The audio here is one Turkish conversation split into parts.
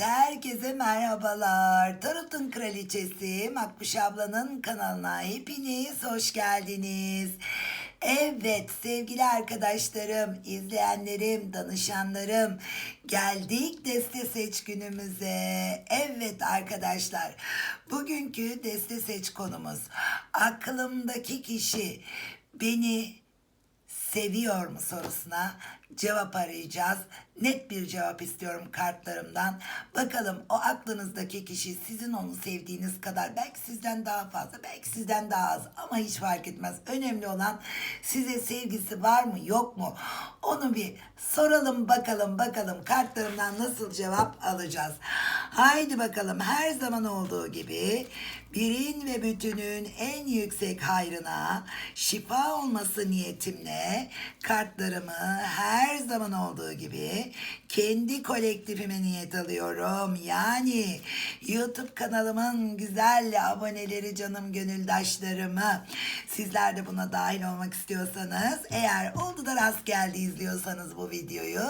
herkese merhabalar. Tarot'un kraliçesi Makbuş ablanın kanalına hepiniz hoş geldiniz. Evet sevgili arkadaşlarım, izleyenlerim, danışanlarım geldik deste seç günümüze. Evet arkadaşlar bugünkü deste seç konumuz aklımdaki kişi beni seviyor mu sorusuna cevap arayacağız. Net bir cevap istiyorum kartlarımdan. Bakalım o aklınızdaki kişi sizin onu sevdiğiniz kadar belki sizden daha fazla belki sizden daha az ama hiç fark etmez. Önemli olan size sevgisi var mı yok mu? Onu bir soralım bakalım bakalım kartlarımdan nasıl cevap alacağız. Haydi bakalım her zaman olduğu gibi birin ve bütünün en yüksek hayrına şifa olması niyetimle kartlarımı her zaman olduğu gibi kendi kolektifime niyet alıyorum. Yani YouTube kanalımın güzel aboneleri canım gönüldaşlarımı sizler de buna dahil olmak istiyorsanız eğer oldu da rast geldi izliyorsanız bu videoyu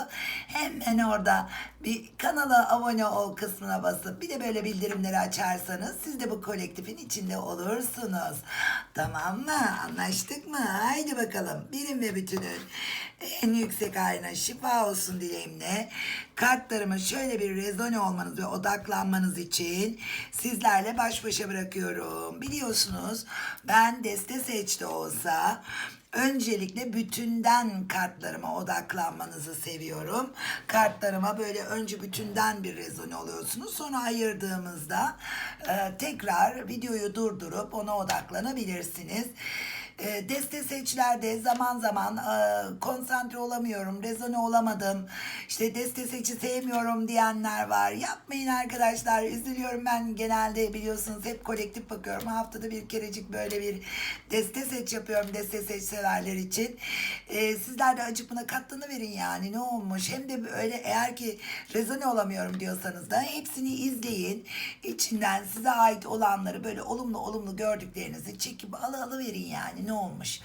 hemen orada bir kanala abone ol kısmına basıp bir de böyle bildirimleri açarsanız siz de bu kolektifin içinde olursunuz. Tamam mı? Anlaştık mı? Haydi bakalım. Birim ve bütünün en yüksek haline şifa olsun dileğimle kartlarımı şöyle bir rezone olmanız ve odaklanmanız için sizlerle baş başa bırakıyorum. Biliyorsunuz ben deste seçti olsa Öncelikle bütünden kartlarıma odaklanmanızı seviyorum. Kartlarıma böyle önce bütünden bir rezone oluyorsunuz. Sonra ayırdığımızda e, tekrar videoyu durdurup ona odaklanabilirsiniz. E, deste seçlerde zaman zaman e, konsantre olamıyorum, rezone olamadım. İşte deste seçi sevmiyorum diyenler var. Yapmayın arkadaşlar. Üzülüyorum ben genelde biliyorsunuz hep kolektif bakıyorum. Haftada bir kerecik böyle bir deste seç yapıyorum deste seç severler için. E, sizler de acık buna katlanıverin yani ne olmuş. Hem de böyle eğer ki rezone olamıyorum diyorsanız da hepsini izleyin. İçinden size ait olanları böyle olumlu olumlu gördüklerinizi çekip alı alıverin yani ne olmuş.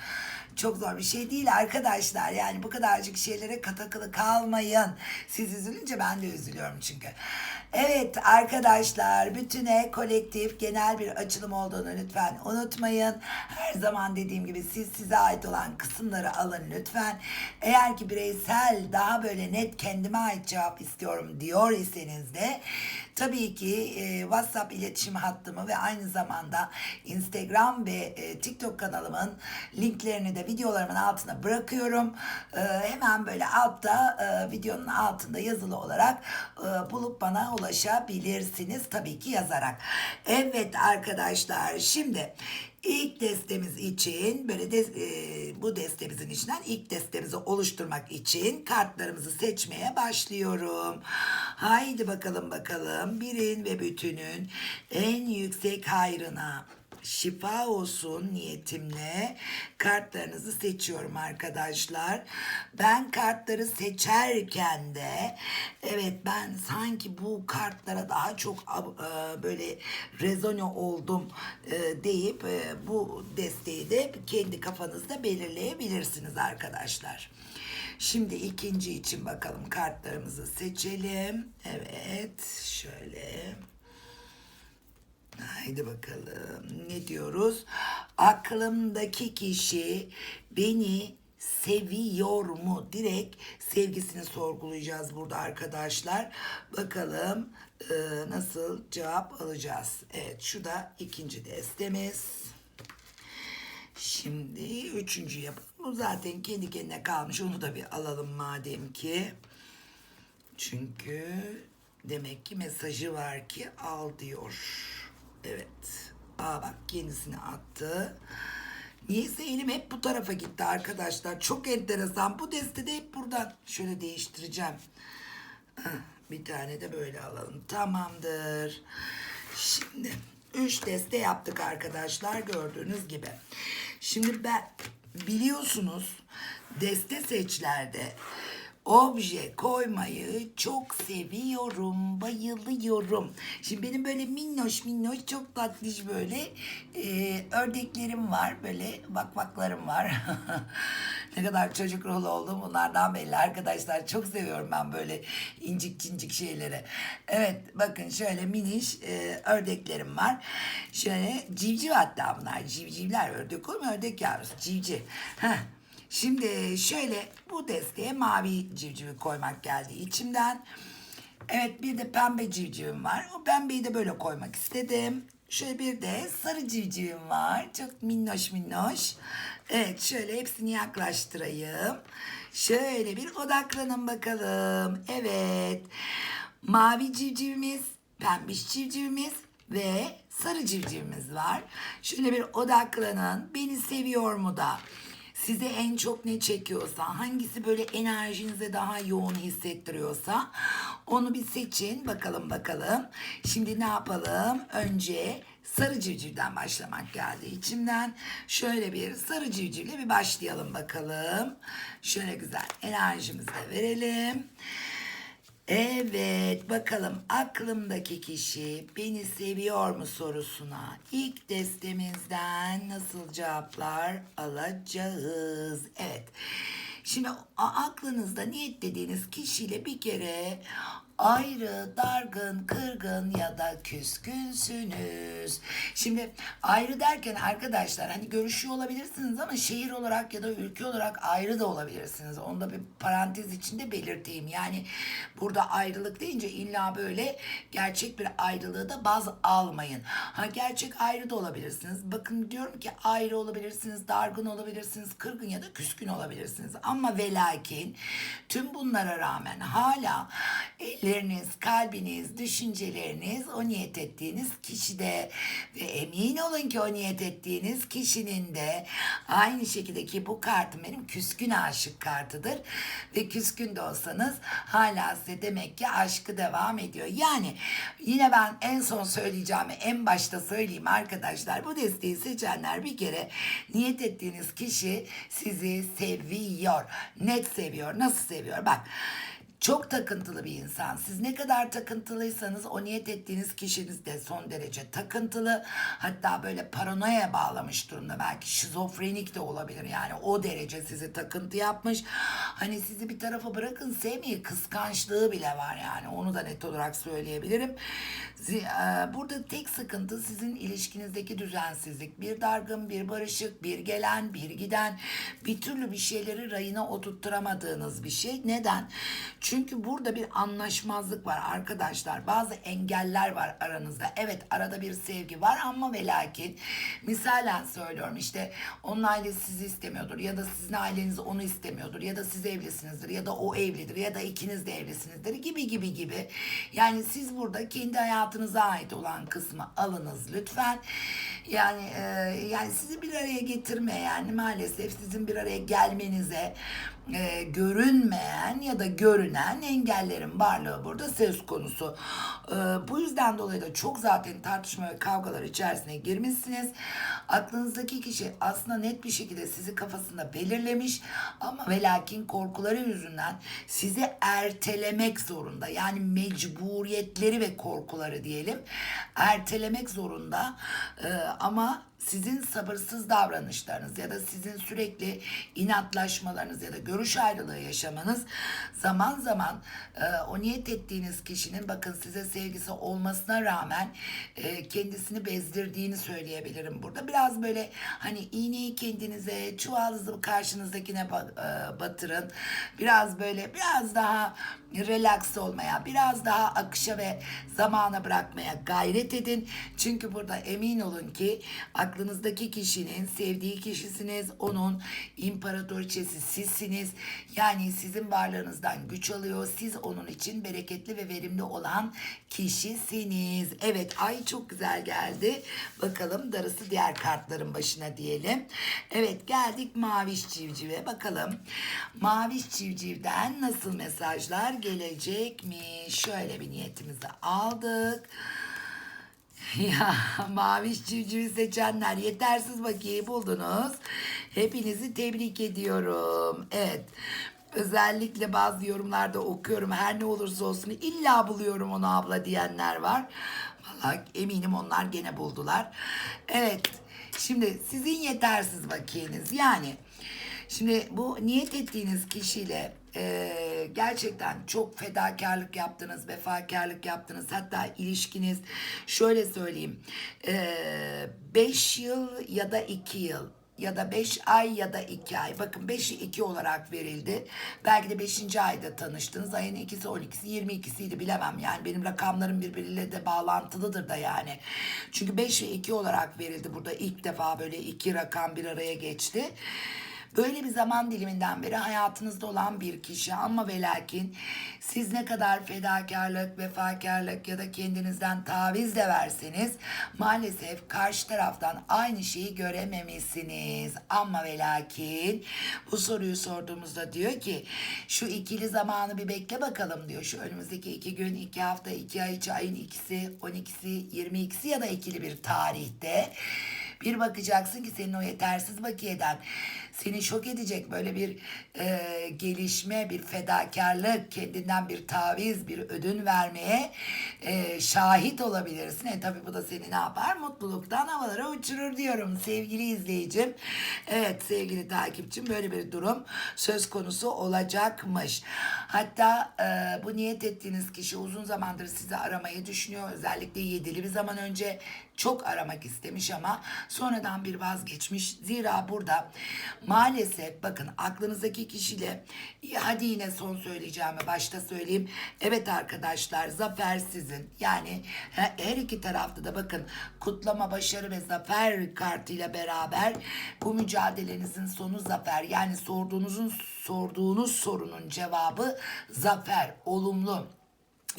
Çok zor bir şey değil arkadaşlar. Yani bu kadarcık şeylere katakılı kalmayın. Siz üzülünce ben de üzülüyorum çünkü. Evet arkadaşlar bütüne kolektif genel bir açılım olduğunu lütfen unutmayın. Her zaman dediğim gibi siz size ait olan kısımları alın lütfen. Eğer ki bireysel daha böyle net kendime ait cevap istiyorum diyor iseniz de tabii ki e, WhatsApp iletişim hattımı ve aynı zamanda Instagram ve e, TikTok kanalımın linklerini de videolarımın altına bırakıyorum. E, hemen böyle altta e, videonun altında yazılı olarak e, bulup bana ulaşabilirsiniz tabii ki yazarak. Evet arkadaşlar şimdi ilk destemiz için böyle de, e, bu destemizin içinden ilk destemizi oluşturmak için kartlarımızı seçmeye başlıyorum. Haydi bakalım bakalım birin ve bütünün en yüksek hayrına şifa olsun niyetimle kartlarınızı seçiyorum arkadaşlar. Ben kartları seçerken de evet ben sanki bu kartlara daha çok e, böyle rezone oldum e, deyip e, bu desteği de kendi kafanızda belirleyebilirsiniz arkadaşlar. Şimdi ikinci için bakalım kartlarımızı seçelim. Evet şöyle. Haydi bakalım. Ne diyoruz? Aklımdaki kişi beni seviyor mu? Direkt sevgisini sorgulayacağız burada arkadaşlar. Bakalım e, nasıl cevap alacağız. Evet şu da ikinci destemiz. Şimdi üçüncü yapalım. Bu zaten kendi kendine kalmış. Onu da bir alalım madem ki. Çünkü demek ki mesajı var ki al diyor. Evet. Aa bak kendisini attı. Niyeyse elim hep bu tarafa gitti arkadaşlar. Çok enteresan. Bu destede hep buradan. Şöyle değiştireceğim. Heh, Bir tane de böyle alalım. Tamamdır. Şimdi üç deste yaptık arkadaşlar gördüğünüz gibi. Şimdi ben biliyorsunuz deste seçlerde obje koymayı çok seviyorum, bayılıyorum. Şimdi benim böyle minnoş minnoş çok tatlış böyle e, ördeklerim var. Böyle vakvaklarım var. ne kadar çocuk ruhlu olduğum bunlardan belli arkadaşlar. Çok seviyorum ben böyle incik cincik şeyleri. Evet bakın şöyle miniş e, ördeklerim var. Şöyle civciv hatta bunlar civcivler ördek mu? Ördek yavrusu civciv. Heh. Şimdi şöyle bu desteğe mavi civcivi koymak geldi içimden. Evet bir de pembe civcivim var. O pembeyi de böyle koymak istedim. Şöyle bir de sarı civcivim var. Çok minnoş minnoş. Evet şöyle hepsini yaklaştırayım. Şöyle bir odaklanın bakalım. Evet. Mavi civcivimiz, pembiş civcivimiz ve sarı civcivimiz var. Şöyle bir odaklanın. Beni seviyor mu da? Size en çok ne çekiyorsa, hangisi böyle enerjinize daha yoğun hissettiriyorsa onu bir seçin. Bakalım bakalım. Şimdi ne yapalım? Önce sarı civcivden başlamak geldi içimden. Şöyle bir sarı civcivle bir başlayalım bakalım. Şöyle güzel enerjimizi de verelim. Evet bakalım aklımdaki kişi beni seviyor mu sorusuna ilk destemizden nasıl cevaplar alacağız? Evet. Şimdi aklınızda niyetlediğiniz kişiyle bir kere ayrı, dargın, kırgın ya da küskünsünüz. Şimdi ayrı derken arkadaşlar hani görüşüyor olabilirsiniz ama şehir olarak ya da ülke olarak ayrı da olabilirsiniz. Onu da bir parantez içinde belirteyim. Yani burada ayrılık deyince illa böyle gerçek bir ayrılığı da baz almayın. Ha gerçek ayrı da olabilirsiniz. Bakın diyorum ki ayrı olabilirsiniz, dargın olabilirsiniz, kırgın ya da küskün olabilirsiniz. Ama ve lakin tüm bunlara rağmen hala elleriniz, kalbiniz, düşünceleriniz o niyet ettiğiniz kişide ve emin olun ki o niyet ettiğiniz kişinin de aynı şekilde ki bu kartım benim küskün aşık kartıdır ve küskün de olsanız hala size demek ki aşkı devam ediyor. Yani yine ben en son söyleyeceğimi en başta söyleyeyim arkadaşlar bu desteği seçenler bir kere niyet ettiğiniz kişi sizi seviyor. Net seviyor. Nasıl seviyor? Bak çok takıntılı bir insan. Siz ne kadar takıntılıysanız o niyet ettiğiniz kişiniz de son derece takıntılı. Hatta böyle paranoya bağlamış durumda. Belki şizofrenik de olabilir yani o derece sizi takıntı yapmış. Hani sizi bir tarafa bırakın sevmeyi kıskançlığı bile var yani. Onu da net olarak söyleyebilirim. E, Burada tek sıkıntı sizin ilişkinizdeki düzensizlik. Bir dargın, bir barışık, bir gelen, bir giden. Bir türlü bir şeyleri rayına oturtturamadığınız bir şey. Neden? Çünkü burada bir anlaşmazlık var arkadaşlar. Bazı engeller var aranızda. Evet arada bir sevgi var ama ve lakin misalen söylüyorum işte onun ailesi sizi istemiyordur ya da sizin aileniz onu istemiyordur ya da siz evlisinizdir ya da o evlidir ya da ikiniz de evlisinizdir gibi gibi gibi. Yani siz burada kendi hayatınıza ait olan kısmı alınız lütfen. Yani e, yani sizi bir araya getirmeyen maalesef sizin bir araya gelmenize e, görünmeyen ya da görünen engellerin varlığı burada söz konusu. E, bu yüzden dolayı da çok zaten tartışma ve kavgalar içerisine girmişsiniz. Aklınızdaki kişi aslında net bir şekilde sizi kafasında belirlemiş ama ve lakin korkuları yüzünden sizi ertelemek zorunda. Yani mecburiyetleri ve korkuları diyelim ertelemek zorunda. E, ama sizin sabırsız davranışlarınız ya da sizin sürekli inatlaşmalarınız ya da görüş ayrılığı yaşamanız zaman zaman e, o niyet ettiğiniz kişinin bakın size sevgisi olmasına rağmen e, kendisini bezdirdiğini söyleyebilirim burada. Biraz böyle hani iğneyi kendinize, çuvalınızı karşınızdakine e, batırın. Biraz böyle biraz daha relax olmaya, biraz daha akışa ve zamana bırakmaya gayret edin. Çünkü burada emin olun ki aklınızdaki kişinin sevdiği kişisiniz. Onun imparatoriçesi sizsiniz. Yani sizin varlığınızdan güç alıyor. Siz onun için bereketli ve verimli olan kişisiniz. Evet ay çok güzel geldi. Bakalım darısı diğer kartların başına diyelim. Evet geldik maviş civcive. Bakalım maviş civcivden nasıl mesajlar gelecek mi? Şöyle bir niyetimizi aldık. Ya maviş civcivi seçenler yetersiz bakiyeyi buldunuz. Hepinizi tebrik ediyorum. Evet. Özellikle bazı yorumlarda okuyorum her ne olursa olsun illa buluyorum onu abla diyenler var. Vallahi eminim onlar gene buldular. Evet şimdi sizin yetersiz vakiyeniz yani şimdi bu niyet ettiğiniz kişiyle e, gerçekten çok fedakarlık yaptınız, vefakarlık yaptınız. Hatta ilişkiniz şöyle söyleyeyim 5 yıl ya da 2 yıl ya da 5 ay ya da 2 ay. Bakın 5'i 2 olarak verildi. Belki de 5. ayda tanıştınız. Ayın 2'si 12'si 22'siydi bilemem. Yani benim rakamlarım birbiriyle de bağlantılıdır da yani. Çünkü 5 ve 2 olarak verildi. Burada ilk defa böyle iki rakam bir araya geçti. Böyle bir zaman diliminden beri hayatınızda olan bir kişi ama ve lakin siz ne kadar fedakarlık, vefakarlık ya da kendinizden taviz de verseniz maalesef karşı taraftan aynı şeyi görememişsiniz. Ama ve lakin bu soruyu sorduğumuzda diyor ki şu ikili zamanı bir bekle bakalım diyor. Şu önümüzdeki iki gün, iki hafta, iki ay, içi ayın ikisi, on ikisi, yirmi ikisi ya da ikili bir tarihte bir bakacaksın ki senin o yetersiz bakiyeden seni şok edecek böyle bir e, gelişme, bir fedakarlık, kendinden bir taviz, bir ödün vermeye e, şahit olabilirsin. E tabi bu da seni ne yapar? Mutluluktan havalara uçurur diyorum sevgili izleyicim. Evet sevgili takipçim böyle bir durum söz konusu olacakmış. Hatta e, bu niyet ettiğiniz kişi uzun zamandır sizi aramayı düşünüyor. Özellikle yedili bir zaman önce çok aramak istemiş ama sonradan bir vazgeçmiş. Zira burada maalesef bakın aklınızdaki kişiyle hadi yine son söyleyeceğimi başta söyleyeyim. Evet arkadaşlar zafer sizin. Yani her iki tarafta da bakın kutlama, başarı ve zafer kartıyla beraber bu mücadelenizin sonu zafer. Yani sorduğunuzun sorduğunuz sorunun cevabı zafer, olumlu.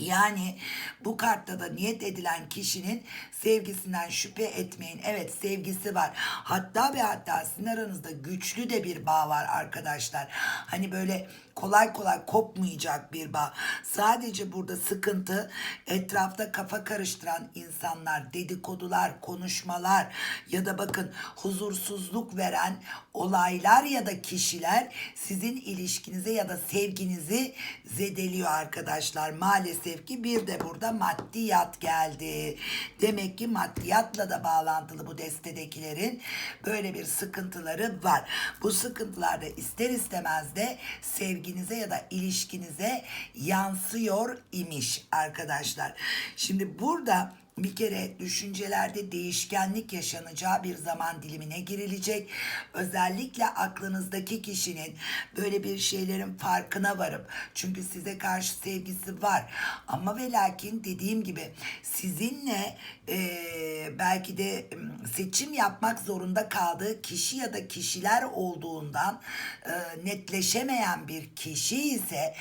Yani bu kartta da niyet edilen kişinin sevgisinden şüphe etmeyin. Evet sevgisi var. Hatta ve hatta sizin aranızda güçlü de bir bağ var arkadaşlar. Hani böyle kolay kolay kopmayacak bir bağ. Sadece burada sıkıntı etrafta kafa karıştıran insanlar, dedikodular, konuşmalar ya da bakın huzursuzluk veren olaylar ya da kişiler sizin ilişkinize ya da sevginizi zedeliyor arkadaşlar. Maalesef ki bir de burada maddiyat geldi. Demek ki maddiyatla da bağlantılı bu destedekilerin böyle bir sıkıntıları var. Bu sıkıntılar da ister istemez de sevginize ya da ilişkinize yansıyor imiş arkadaşlar. Şimdi burada bir kere düşüncelerde değişkenlik yaşanacağı bir zaman dilimine girilecek. Özellikle aklınızdaki kişinin böyle bir şeylerin farkına varıp çünkü size karşı sevgisi var. Ama ve lakin dediğim gibi sizinle e, belki de seçim yapmak zorunda kaldığı kişi ya da kişiler olduğundan e, netleşemeyen bir kişi ise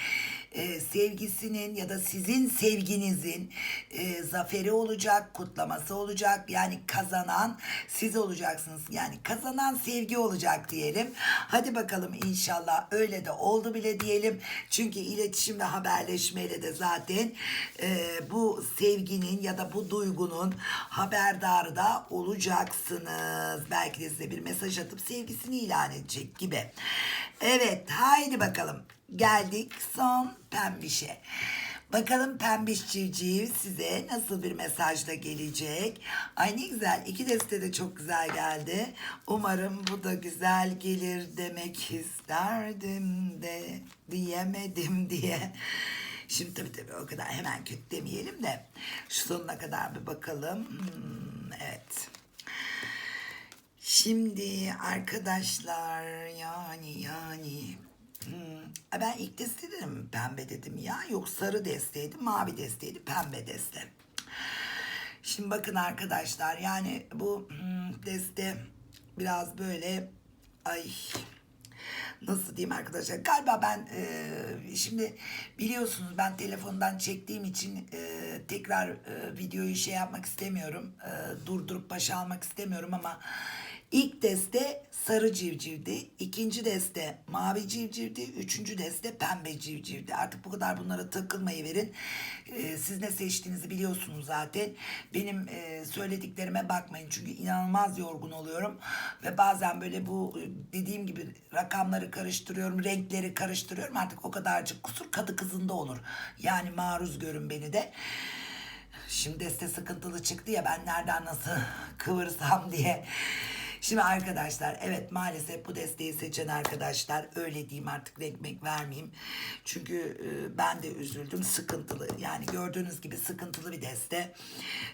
e, sevgisinin ya da sizin sevginizin e, zaferi olacak, kutlaması olacak. Yani kazanan siz olacaksınız. Yani kazanan sevgi olacak diyelim. Hadi bakalım inşallah öyle de oldu bile diyelim. Çünkü iletişim ve haberleşmeyle de zaten e, bu sevginin ya da bu duygunun haberdarı da olacaksınız. Belki de size bir mesaj atıp sevgisini ilan edecek gibi. Evet haydi bakalım geldik son pembişe. Bakalım pembiş civciv size nasıl bir mesajla gelecek. Ay ne güzel. iki deste de çok güzel geldi. Umarım bu da güzel gelir demek isterdim de diyemedim diye. Şimdi tabii tabii o kadar hemen kötü demeyelim de şu sonuna kadar bir bakalım. Hmm, evet. Şimdi arkadaşlar yani yani. Ben ilk deste dedim pembe dedim ya. Yok sarı desteydi, mavi desteydi, pembe deste. Şimdi bakın arkadaşlar yani bu hmm, deste biraz böyle ay nasıl diyeyim arkadaşlar galiba ben e, şimdi biliyorsunuz ben telefondan çektiğim için e, tekrar e, videoyu şey yapmak istemiyorum e, durdurup başa almak istemiyorum ama İlk deste sarı civcivdi, ikinci deste mavi civcivdi, üçüncü deste pembe civcivdi. Artık bu kadar bunlara takılmayı verin. Ee, siz ne seçtiğinizi biliyorsunuz zaten. Benim e, söylediklerime bakmayın çünkü inanılmaz yorgun oluyorum. Ve bazen böyle bu e, dediğim gibi rakamları karıştırıyorum, renkleri karıştırıyorum. Artık o kadarcık kusur kadı kızında olur. Yani maruz görün beni de. Şimdi deste sıkıntılı çıktı ya ben nereden nasıl kıvırsam diye. Şimdi arkadaşlar evet maalesef bu desteği seçen arkadaşlar öyle diyeyim artık renk menk vermeyeyim. Çünkü e, ben de üzüldüm sıkıntılı yani gördüğünüz gibi sıkıntılı bir deste.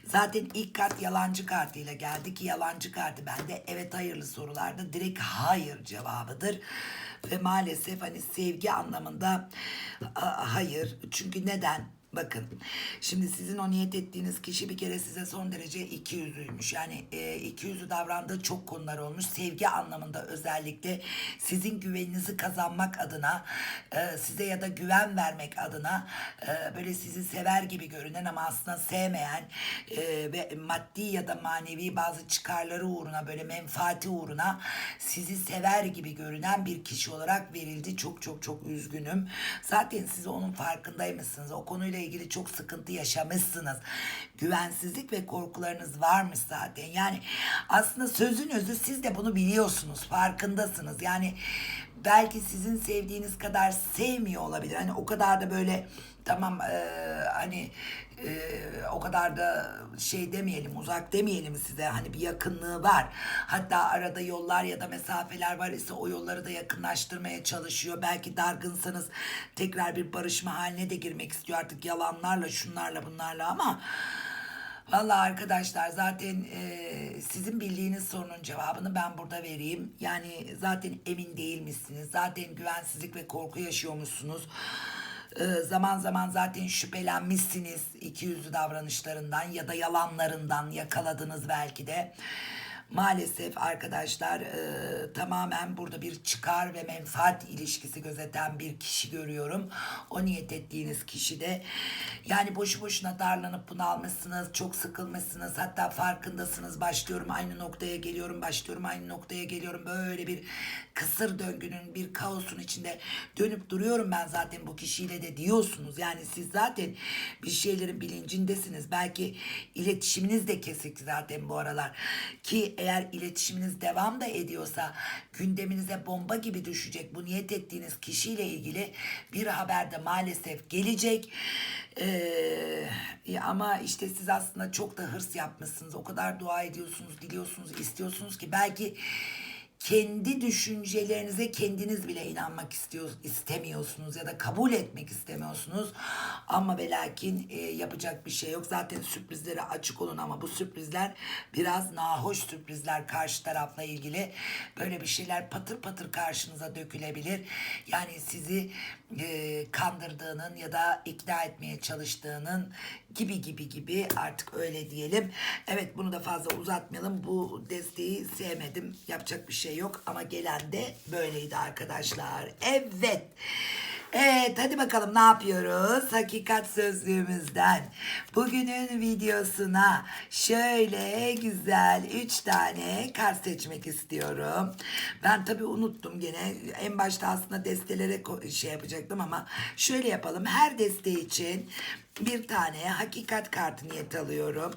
Zaten ilk kart yalancı kartıyla geldi ki yalancı kartı bende evet hayırlı sorularda direkt hayır cevabıdır. Ve maalesef hani sevgi anlamında a- hayır çünkü neden? Bakın şimdi sizin o niyet ettiğiniz kişi bir kere size son derece iki yüzlüymüş. Yani e, iki yüzlü davrandığı çok konular olmuş. Sevgi anlamında özellikle sizin güveninizi kazanmak adına e, size ya da güven vermek adına e, böyle sizi sever gibi görünen ama aslında sevmeyen e, ve maddi ya da manevi bazı çıkarları uğruna böyle menfaati uğruna sizi sever gibi görünen bir kişi olarak verildi. Çok çok çok üzgünüm. Zaten siz onun farkındaymışsınız. O konuyla ilgili çok sıkıntı yaşamışsınız. Güvensizlik ve korkularınız varmış zaten. Yani aslında sözün özü siz de bunu biliyorsunuz. Farkındasınız. Yani belki sizin sevdiğiniz kadar sevmiyor olabilir. Hani o kadar da böyle tamam eee, hani eee, o kadar da şey demeyelim uzak demeyelim size hani bir yakınlığı var. Hatta arada yollar ya da mesafeler var ise o yolları da yakınlaştırmaya çalışıyor. Belki dargınsanız tekrar bir barışma haline de girmek istiyor artık yalanlarla şunlarla bunlarla ama Vallahi arkadaşlar zaten e, sizin bildiğiniz sorunun cevabını ben burada vereyim. Yani zaten emin değilmişsiniz. Zaten güvensizlik ve korku yaşıyormuşsunuz. E, zaman zaman zaten şüphelenmişsiniz ikiyüzlü davranışlarından ya da yalanlarından yakaladınız belki de. Maalesef arkadaşlar e, tamamen burada bir çıkar ve menfaat ilişkisi gözeten bir kişi görüyorum. O niyet ettiğiniz kişi de yani boşu boşuna darlanıp bunalmışsınız, çok sıkılmışsınız. Hatta farkındasınız başlıyorum aynı noktaya geliyorum, başlıyorum aynı noktaya geliyorum. Böyle bir kısır döngünün, bir kaosun içinde dönüp duruyorum ben zaten bu kişiyle de diyorsunuz. Yani siz zaten bir şeylerin bilincindesiniz. Belki iletişiminiz de kesik zaten bu aralar. Ki eğer iletişiminiz devam da ediyorsa gündeminize bomba gibi düşecek bu niyet ettiğiniz kişiyle ilgili bir haber de maalesef gelecek. Ee, ama işte siz aslında çok da hırs yapmışsınız. O kadar dua ediyorsunuz, diliyorsunuz, istiyorsunuz ki belki kendi düşüncelerinize kendiniz bile inanmak istiyor, istemiyorsunuz ya da kabul etmek istemiyorsunuz. Ama ve lakin e, yapacak bir şey yok. Zaten sürprizlere açık olun ama bu sürprizler biraz nahoş sürprizler karşı tarafla ilgili. Böyle bir şeyler patır patır karşınıza dökülebilir. Yani sizi e, kandırdığının ya da ikna etmeye çalıştığının gibi gibi gibi artık öyle diyelim. Evet bunu da fazla uzatmayalım. Bu desteği sevmedim. Yapacak bir şey yok ama gelen de böyleydi arkadaşlar. Evet. Evet hadi bakalım ne yapıyoruz? Hakikat sözlüğümüzden. Bugünün videosuna şöyle güzel 3 tane kart seçmek istiyorum. Ben tabii unuttum gene. En başta aslında destelere şey yapacaktım ama şöyle yapalım. Her deste için bir tane hakikat kartı niyet alıyorum.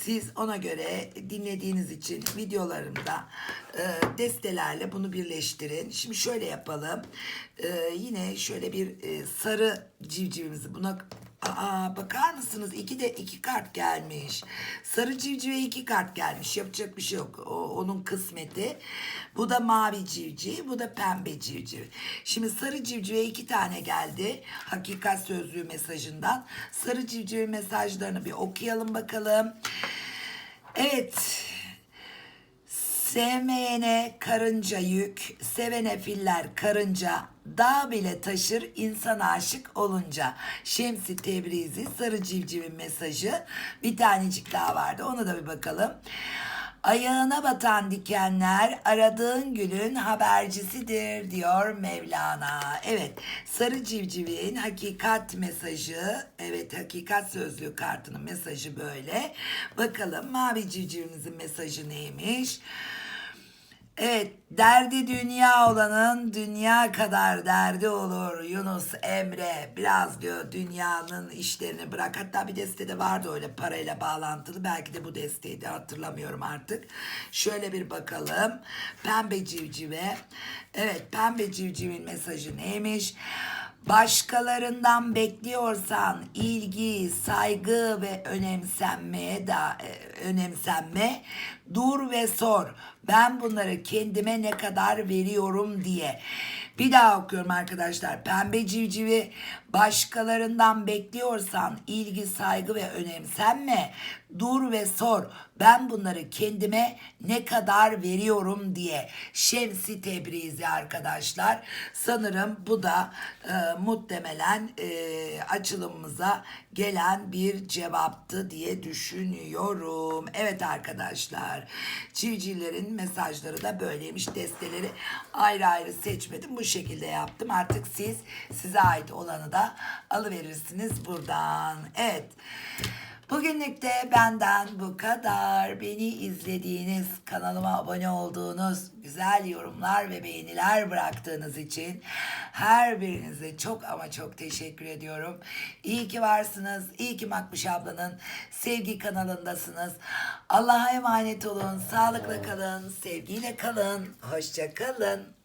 Siz ona göre dinlediğiniz için videolarımda e, destelerle bunu birleştirin. Şimdi şöyle yapalım. E, yine şöyle bir e, sarı civcivimizi buna Aa, bakar mısınız? İki de iki kart gelmiş. Sarı civcive iki kart gelmiş. Yapacak bir şey yok. O, onun kısmeti. Bu da mavi civciv. Bu da pembe civciv. Şimdi sarı civcive iki tane geldi. Hakikat sözlüğü mesajından. Sarı civciv mesajlarını bir okuyalım bakalım. Evet. Sevmeyene karınca yük, sevene filler karınca, dağ bile taşır insan aşık olunca. Şemsi Tebrizi Sarı Civciv'in mesajı bir tanecik daha vardı ona da bir bakalım. Ayağına batan dikenler aradığın gülün habercisidir diyor Mevlana. Evet Sarı Civciv'in hakikat mesajı evet hakikat sözlüğü kartının mesajı böyle. Bakalım Mavi Civciv'imizin mesajı neymiş? Evet, derdi dünya olanın dünya kadar derdi olur. Yunus Emre biraz diyor dünyanın işlerini bırak. Hatta bir destede vardı öyle parayla bağlantılı. Belki de bu desteydi hatırlamıyorum artık. Şöyle bir bakalım. Pembe civcive. Evet, pembe civcivin mesajı neymiş? Başkalarından bekliyorsan ilgi, saygı ve önemsenmeye da e, önemsenme dur ve sor. Ben bunları kendime ne kadar veriyorum diye. Bir daha okuyorum arkadaşlar. Pembe civcivi başkalarından bekliyorsan ilgi, saygı ve önemsenme. Dur ve sor. Ben bunları kendime ne kadar veriyorum diye. Şemsi Tebrizi arkadaşlar. Sanırım bu da e, muhtemelen e, açılımımıza gelen bir cevaptı diye düşünüyorum. Evet arkadaşlar. Civcivlerin mesajları da böyleymiş. Desteleri ayrı ayrı seçmedim. Bu şekilde yaptım. Artık siz size ait olanı da alıverirsiniz buradan. Evet. Bugünlük de benden bu kadar. Beni izlediğiniz, kanalıma abone olduğunuz, güzel yorumlar ve beğeniler bıraktığınız için her birinize çok ama çok teşekkür ediyorum. İyi ki varsınız. İyi ki Makbuş ablanın sevgi kanalındasınız. Allah'a emanet olun. Sağlıkla kalın. Sevgiyle kalın. Hoşça kalın.